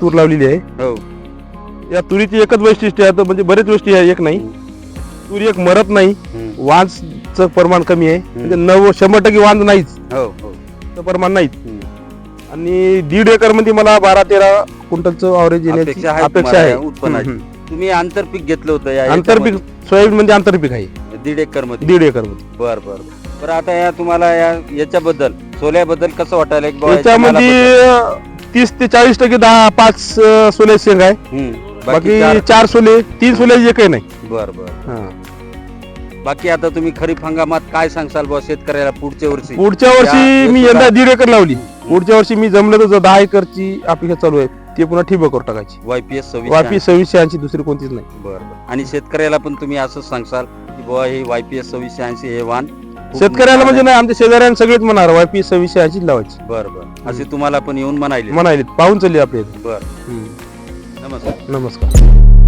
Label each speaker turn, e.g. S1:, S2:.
S1: तूर लावलेली आहे.
S2: हो.
S1: या तुरीची एकच वैशिष्ट्य आहे म्हणजे बरेच गोष्टी आहे एक नाही. तुरी एक मरत नाही. वांजचं प्रमाण कमी आहे. म्हणजे नव्वद शंभर टक्के वांज नाहीच.
S2: हो हो.
S1: चं प्रमाण नाहीच. आणि दीड एकरमध्ये मला बारा तेरा क्विंटलचं अवरेज येण्याची
S2: अपेक्षा आहे
S1: अपेक्षा
S2: तुम्हाला
S1: आहे.
S2: उत्पन्नाची.
S1: हम्म.
S2: तुम्ही आंतरपीक घेतलं होतं या
S1: आंतरपीक सोयाबीन म्हणजे आंतरपीक आहे.
S2: याच्यामध्ये? दीड एकरमध्ये
S1: दीड एकरमध्ये
S2: बर बर. बरं आता या तुम्हाला या याच्याबद्दल सोल्याबद्दल कसं वाटायला की बुवा याच्या
S1: त्याच्यामध्ये
S2: मालाबद्दल?
S1: तीस ते चाळीस टक्के दहा पाच सोले शेंग आहे.
S2: हम्म. बाकी चार-
S1: चार सोले तीन सोले एकही नाही.
S2: बर बर.
S1: हा.
S2: बाकी आता तुम्ही खरीप हंगामात काय सांगसाल बुवा शेतकऱ्याला पुढच्या वर्षी?
S1: पुढच्या
S2: या-
S1: वर्षी मी यंदा? दीड एकर लावली. पुढच्या वर्षी मी जमलं तर दहा एकरची अपेक्षा चालू आहे ते पुन्हा ठिबकवर टाकायची.
S2: वायपीएस
S1: वापी सव्वीसशे ऐंशी दुसरी कोणतीच नाही.
S2: बर बर. आणि शेतकऱ्याला पण तुम्ही असंच सांगसाल की बुवा हे वायपीएस सव्वीसशे ऐंशी हे खूप
S1: शेतकऱ्याला म्हणजे. नाही आमच्या शेजाऱ्यांना सगळेच म्हणार वापी सव्वीसशे ऐंशी लावायची
S2: बर बर. असे तुम्हाला पण येऊन म्हणायले
S1: म्हणाले पाहून चालली आपल्या इथे
S2: बर. नमस्कार.
S1: नमस्कार.